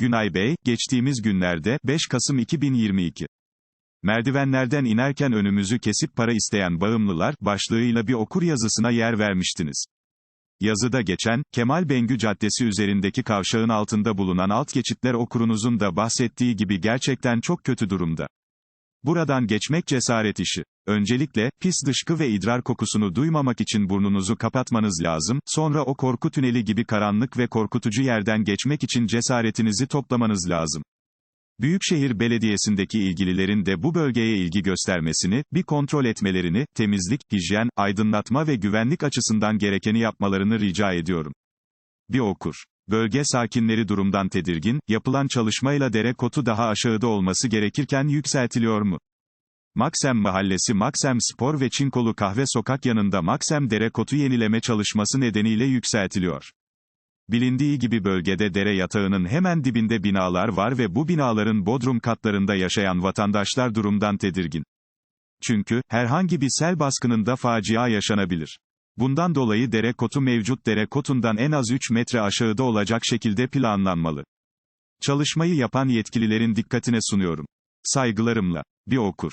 Günay Bey, geçtiğimiz günlerde, 5 Kasım 2022. Merdivenlerden inerken önümüzü kesip para isteyen bağımlılar, başlığıyla bir okur yazısına yer vermiştiniz. Yazıda geçen, Kemal Bengü Caddesi üzerindeki kavşağın altında bulunan alt geçitler okurunuzun da bahsettiği gibi gerçekten çok kötü durumda. Buradan geçmek cesaret işi. Öncelikle, pis dışkı ve idrar kokusunu duymamak için burnunuzu kapatmanız lazım, sonra o korku tüneli gibi karanlık ve korkutucu yerden geçmek için cesaretinizi toplamanız lazım. Büyükşehir Belediyesi'ndeki ilgililerin de bu bölgeye ilgi göstermesini, bir kontrol etmelerini, temizlik, hijyen, aydınlatma ve güvenlik açısından gerekeni yapmalarını rica ediyorum. Bir okur. Bölge sakinleri durumdan tedirgin, yapılan çalışmayla dere kotu daha aşağıda olması gerekirken yükseltiliyor mu? Maksem Mahallesi Maksem Spor ve Çinkolu Kahve Sokak yanında Maksem dere kotu yenileme çalışması nedeniyle yükseltiliyor. Bilindiği gibi bölgede dere yatağının hemen dibinde binalar var ve bu binaların bodrum katlarında yaşayan vatandaşlar durumdan tedirgin. Çünkü, herhangi bir sel baskınında facia yaşanabilir. Bundan dolayı dere kotu mevcut dere kotundan en az 3 metre aşağıda olacak şekilde planlanmalı. Çalışmayı yapan yetkililerin dikkatine sunuyorum. Saygılarımla. Bir okur.